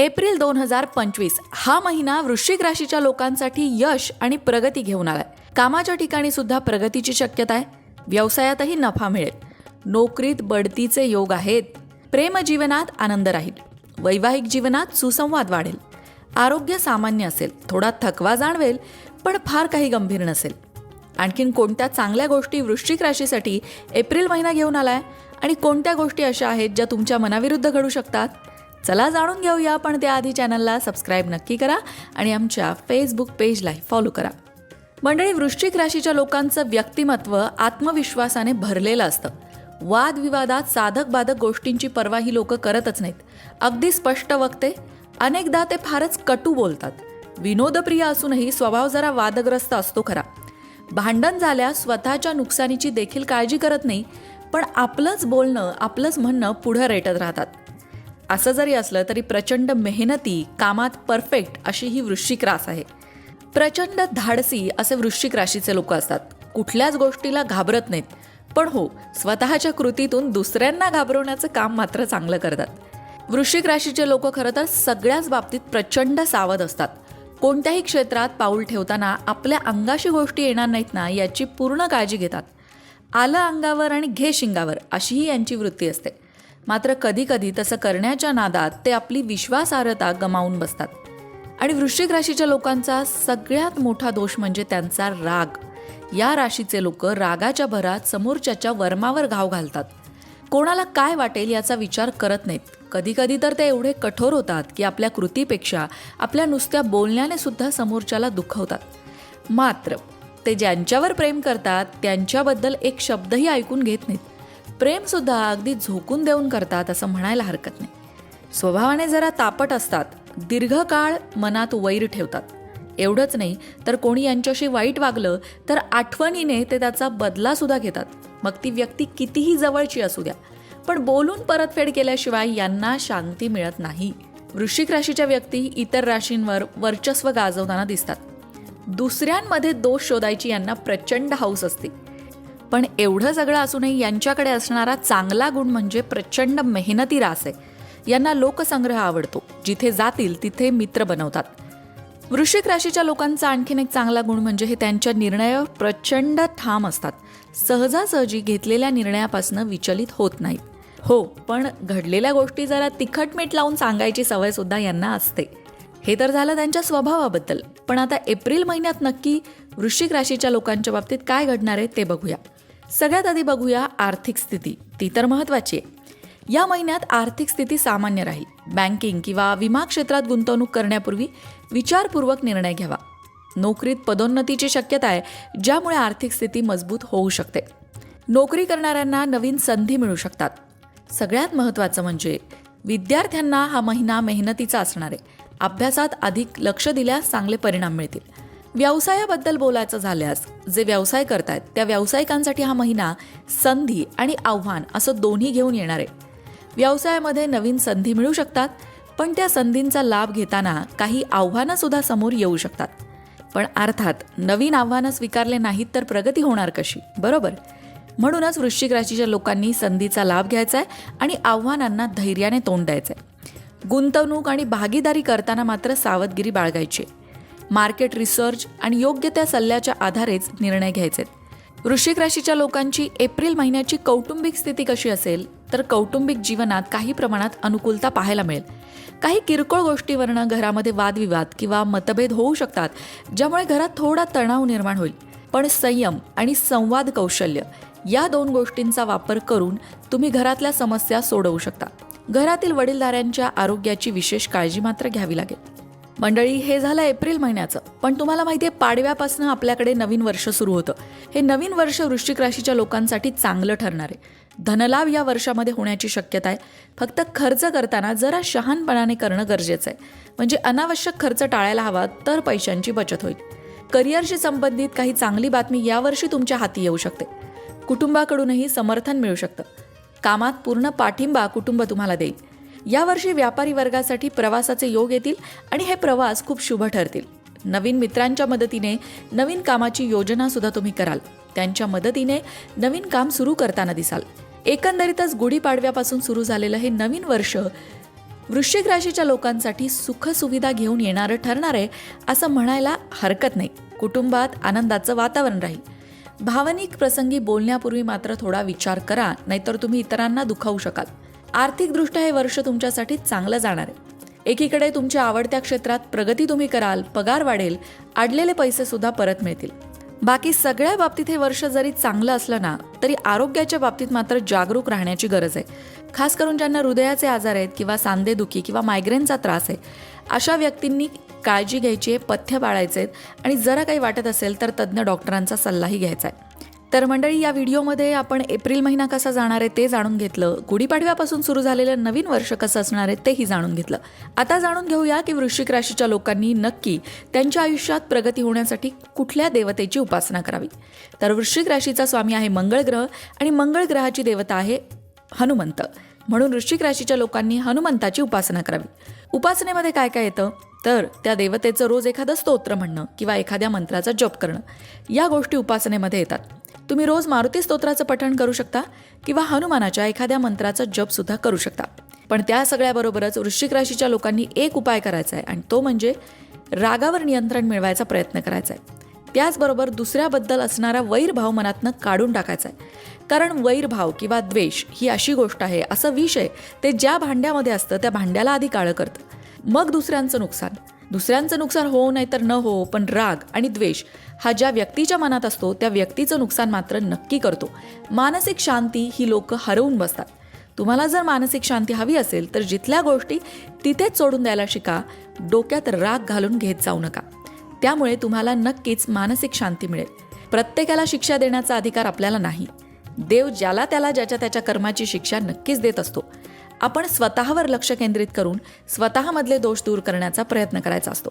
April दोन हजार पंचवीस हा महिना वृश्चिक राशीच्या लोकांसाठी यश आणि प्रगती घेऊन आलाय. कामाच्या ठिकाणी सुद्धा प्रगतीची शक्यता आहे. व्यवसायातही नफा मिळेल. नोकरीत बढतीचे योग आहेत. प्रेमजीवनात आनंद राहील. वैवाहिक जीवनात सुसंवाद वाढेल. आरोग्य सामान्य असेल. थोडा थकवा जाणवेल पण फार काही गंभीर नसेल. आणखीन कोणत्या चांगल्या गोष्टी वृश्चिक राशीसाठी एप्रिल महिना घेऊन आलाय? आणि कोणत्या गोष्टी अशा आहेत ज्या तुमच्या मनाविरुद्ध घडू शकतात? चला जाणून घेऊया पण त्याआधी चॅनलला सबस्क्राईब नक्की करा आणि आमच्या फेसबुक पेजलाही फॉलो करा. मंडळी वृश्चिक राशीच्या लोकांचं व्यक्तिमत्व आत्मविश्वासाने भरलेलं असतं. वादविवादात साधक बाधक गोष्टींची पर्वा ही लोक करतच नाहीत. अगदी स्पष्ट वक्ते अनेकदा ते फारच कटू बोलतात. विनोदप्रिय असूनही स्वभाव जरा वादग्रस्त असतो खरा. भांडण झाल्यास स्वतःच्या नुकसानीची देखील काळजी करत नाही पण आपलंच बोलणं आपलंच म्हणणं पुढं रेटत राहतात. असं जरी असलं तरी प्रचंड मेहनती कामात परफेक्ट अशी ही वृश्चिक रास आहे. प्रचंड धाडसी असे वृश्चिक राशीचे लोक असतात. कुठल्याच गोष्टीला घाबरत नाहीत. पण हो स्वतःच्या कृतीतून दुसऱ्यांना घाबरवण्याचं काम मात्र चांगलं करतात. वृश्चिक राशीचे लोक खरं तर सगळ्याच बाबतीत प्रचंड सावध असतात. कोणत्याही क्षेत्रात पाऊल ठेवताना आपल्या अंगाशी गोष्टी येणार नाहीत ना याची पूर्ण काळजी घेतात. आलं अंगावर आणि घे शिंगावर अशीही यांची वृत्ती असते. मात्र कधीकधी तसं करण्याच्या नादात ते आपली विश्वासार्हता गमावून बसतात. आणि वृश्चिक राशीच्या लोकांचा सगळ्यात मोठा दोष म्हणजे त्यांचा राग. या राशीचे लोक रागाच्या भरात समोरच्याच्या वर्मावर घाव घालतात. कोणाला काय वाटेल याचा विचार करत नाहीत. कधी कधी तर ते एवढे कठोर होतात की आपल्या कृतीपेक्षा आपल्या नुसत्या बोलण्याने सुद्धा समोरच्याला दुखवतात. मात्र ते ज्यांच्यावर प्रेम करतात त्यांच्याबद्दल एक शब्दही ऐकून घेत नाहीत. प्रेमसुद्धा अगदी झोकून देऊन करतात असं म्हणायला हरकत नाही. स्वभावाने जरा तापट असतात दीर्घकाळ मनात वैर ठेवतात. एवढंच नाही तर कोणी यांच्याशी वाईट वागलं तर आठवणीने ते त्याचा बदलासुद्धा घेतात. मग ती व्यक्ती कितीही जवळची असू द्या पण बोलून परतफेड केल्याशिवाय यांना शांती मिळत नाही. वृश्चिक राशीच्या व्यक्ती इतर राशींवर वर्चस्व गाजवताना दिसतात. दुसऱ्यांमध्ये दोष शोधायची यांना प्रचंड हौस असते. पण एवढं सगळं असूनही यांच्याकडे असणारा चांगला गुण म्हणजे प्रचंड मेहनती रास आहे. यांना लोकसंग्रह आवडतो. जिथे जातील तिथे मित्र बनवतात. वृश्चिक राशीच्या लोकांचा आणखीन एक चांगला गुण म्हणजे हे त्यांच्या निर्णयावर प्रचंड ठाम असतात. सहजासहजी घेतलेल्या निर्णयापासून विचलित होत नाहीत. हो पण घडलेल्या गोष्टी जरा तिखट मीठ लावून सांगायची सवय सुद्धा यांना असते. हे तर झालं त्यांच्या स्वभावाबद्दल. पण आता एप्रिल महिन्यात नक्की वृश्चिक राशीच्या लोकांच्या बाबतीत काय घडणार आहे ते बघूया. सगळ्यात आधी बघूया आर्थिक स्थिती. ती तर महत्वाची आहे. या महिन्यात आर्थिक स्थिती सामान्य राहील. बँकिंग किंवा विमा क्षेत्रात गुंतवणूक करण्यापूर्वी विचारपूर्वक निर्णय घ्यावा. नोकरीत पदोन्नतीची शक्यता आहे ज्यामुळे आर्थिक स्थिती मजबूत होऊ शकते. नोकरी करणाऱ्यांना नवीन संधी मिळू शकतात. सगळ्यात महत्त्वाचं म्हणजे विद्यार्थ्यांना हा महिना मेहनतीचा असणार आहे. अभ्यासात अधिक लक्ष दिल्यास चांगले परिणाम मिळतील. व्यवसायाबद्दल बोलायचं झाल्यास जे व्यवसाय करतायत त्या व्यावसायिकांसाठी हा महिना संधी आणि आव्हान असं दोन्ही घेऊन येणार आहे. व्यवसायामध्ये नवीन संधी मिळू शकतात पण त्या संधींचा लाभ घेताना काही आव्हानं सुद्धा समोर येऊ शकतात. पण अर्थात नवीन आव्हानं स्वीकारले नाहीत तर प्रगती होणार कशी? बरोबर? म्हणूनच वृश्चिक राशीच्या लोकांनी संधीचा लाभ घ्यायचा आहे आणि आव्हानांना धैर्याने तोंड द्यायचं आहे गुंतवणूक आणि भागीदारी करताना मात्र सावधगिरी बाळगायची मार्केट रिसर्च आणि योग्य त्या सल्ल्याच्या आधारेच निर्णय घ्यायचे. वृश्चिक राशीच्या लोकांची एप्रिल महिन्याची कौटुंबिक स्थिती कशी असेल तर कौटुंबिक जीवनात काही प्रमाणात अनुकूलता पाहायला मिळेल. काही किरकोळ गोष्टीवरनं घरामध्ये वादविवाद किंवा मतभेद होऊ शकतात ज्यामुळे घरात थोडा तणाव निर्माण होईल. पण संयम आणि संवाद कौशल्य या दोन गोष्टींचा वापर करून तुम्ही घरातल्या समस्या सोडवू शकता. घरातील वडीलधाऱ्यांच्या आरोग्याची विशेष काळजी मात्र घ्यावी लागेल. मंडळी हे झालं एप्रिल महिन्याचं. पण तुम्हाला माहिती आहे पाडव्यापासून आपल्याकडे नवीन वर्ष सुरू होतं. हे नवीन वर्ष वृश्चिक राशीच्या लोकांसाठी चांगलं ठरणार आहे. धनलाभ या वर्षामध्ये होण्याची शक्यता आहे. फक्त खर्च करताना जरा शहानपणाने करणं गरजेचं आहे. म्हणजे अनावश्यक खर्च टाळायला हवा तर पैशांची बचत होईल. करिअरशी संबंधित काही चांगली बातमी यावर्षी तुमच्या हाती येऊ शकते. कुटुंबाकडूनही समर्थन मिळू शकतं. कामात पूर्ण पाठिंबा कुटुंब तुम्हाला देईल. यावर्षी व्यापारी वर्गासाठी प्रवासाचे योग येतील आणि हे प्रवास खूप शुभ ठरतील. नवीन मित्रांच्या मदतीने नवीन कामाची योजना सुद्धा तुम्ही कराल. त्यांच्या मदतीने नवीन काम सुरू करताना दिसाल. एकंदरीतच गुढीपाडव्यापासून सुरू झालेलं हे नवीन वर्ष वृश्चिक राशीच्या लोकांसाठी सुखसुविधा घेऊन येणारं ठरणार आहे असं म्हणायला हरकत नाही. कुटुंबात आनंदाचं वातावरण राहील. भावनिक प्रसंगी बोलण्यापूर्वी मात्र थोडा विचार करा नाहीतर तुम्ही इतरांना दुखावू शकाल. आर्थिकदृष्ट्या हे वर्ष तुमच्यासाठी चांगलं जाणार आहे. एकीकडे तुमच्या आवडत्या क्षेत्रात प्रगती तुम्ही कराल पगार वाढेल अडलेले पैसे सुद्धा परत मिळतील. बाकी सगळ्या बाबतीत हे वर्ष जरी चांगलं असलं ना तरी आरोग्याच्या बाबतीत मात्र जागरूक राहण्याची गरज आहे. खास करून ज्यांना हृदयाचे आजार आहेत किंवा सांधेदुखी किंवा मायग्रेनचा त्रास आहे अशा व्यक्तींनी काळजी घ्यायची आहे पथ्य पाळायचे आहेत आणि जरा काही वाटत असेल तर तज्ज्ञ डॉक्टरांचा सल्लाही घ्यायचा आहे. तर मंडळी या व्हिडिओमध्ये आपण एप्रिल महिना कसा जाणार आहे ते जाणून घेतलं. गुढीपाडव्यापासून सुरू झालेलं नवीन वर्ष कसं असणार आहे तेही जाणून घेतलं. आता जाणून घेऊया की वृश्चिक राशीच्या लोकांनी नक्की त्यांच्या आयुष्यात प्रगती होण्यासाठी कुठल्या देवतेची उपासना करावी. तर वृश्चिक राशीचा स्वामी आहे मंगळ ग्रह आणि मंगळ ग्रहाची देवता आहे हनुमंत. म्हणून वृश्चिक राशीच्या लोकांनी हनुमंताची उपासना करावी. उपासनेमध्ये काय काय येतं? तर त्या देवतेचं रोज एखादं स्तोत्र म्हणणं किंवा एखाद्या मंत्राचा जप करणं. या गोष्टी उपासनेमध्ये येतात. तुम्ही रोज मारुती स्तोत्राचं पठण करू शकता किंवा हनुमानाच्या एखाद्या मंत्राचा जप सुद्धा करू शकता. पण त्या सगळ्याबरोबरच वृश्चिक राशीच्या लोकांनी एक उपाय करायचा आहे आणि तो म्हणजे रागावर नियंत्रण मिळवायचा प्रयत्न करायचा आहे. त्याचबरोबर दुसऱ्याबद्दल असणारा वैरभाव मनातनं काढून टाकायचा आहे. कारण वैरभाव किंवा द्वेष ही अशी गोष्ट आहे असं विष आहे ते ज्या भांड्यामध्ये असतं त्या भांड्याला आधी काळं करतं. मग दुसऱ्यांचं नुकसान. दुसऱ्यांचं नुकसान हो नाहीतर न हो पण राग आणि द्वेष हा ज्या व्यक्तीच्या मनात असतो त्या व्यक्तीचं नुकसान मात्र नक्की करतो. मानसिक शांती ही लोक हरवून बसतात. तुम्हाला जर मानसिक शांती हवी असेल तर जिथल्या गोष्टी तिथेच सोडून द्यायला शिका. डोक्यात राग घालून घेत जाऊ नका. त्यामुळे तुम्हाला नक्कीच मानसिक शांती मिळेल. प्रत्येकाला शिक्षा देण्याचा अधिकार आपल्याला नाही. देव ज्याला त्याला ज्याच्या त्याच्या कर्माची शिक्षा नक्कीच देत असतो. आपण स्वतःवर लक्ष केंद्रित करून स्वतःमधले दोष दूर करण्याचा प्रयत्न करायचा असतो.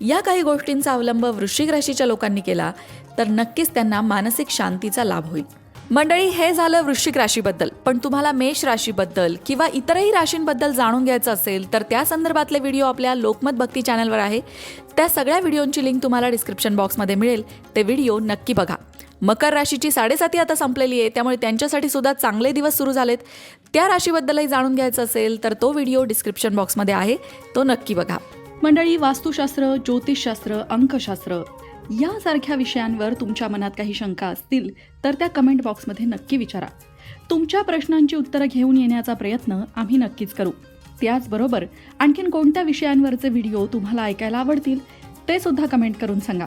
या काही गोष्टींचा अवलंब वृश्चिक राशीच्या लोकांनी केला तर नक्कीच त्यांना मानसिक शांतीचा लाभ होईल. मंडळी हे झालं वृश्चिक राशीबद्दल. पण तुम्हाला मेष राशीबद्दल किंवा इतरही राशींबद्दल जाणून घ्यायचं असेल तर त्या संदर्भातले व्हिडिओ आपल्या लोकमत भक्ती चॅनलवर आहे. त्या सगळ्या व्हिडिओंची लिंक तुम्हाला डिस्क्रिप्शन बॉक्समध्ये मिळेल. ते व्हिडिओ नक्की बघा. मकर राशीची साडेसाती आता संपलेली आहे त्यामुळे त्यांच्यासाठी सुद्धा चांगले दिवस सुरू झालेत. त्या राशीबद्दलही जाणून घ्यायचं असेल तर तो व्हिडिओ डिस्क्रिप्शन बॉक्समध्ये आहे. तो नक्की बघा. मंडळी वास्तुशास्त्र ज्योतिषशास्त्र अंकशास्त्र यासारख्या विषयांवर तुमच्या मनात काही शंका असतील तर त्या कमेंट बॉक्समध्ये नक्की विचारा. तुमच्या प्रश्नांची उत्तरं घेऊन येण्याचा प्रयत्न आम्ही नक्कीच करू. त्याचबरोबर आणखीन कोणत्या विषयांवरचे व्हिडिओ तुम्हाला ऐकायला आवडतील ते सुद्धा कमेंट करून सांगा.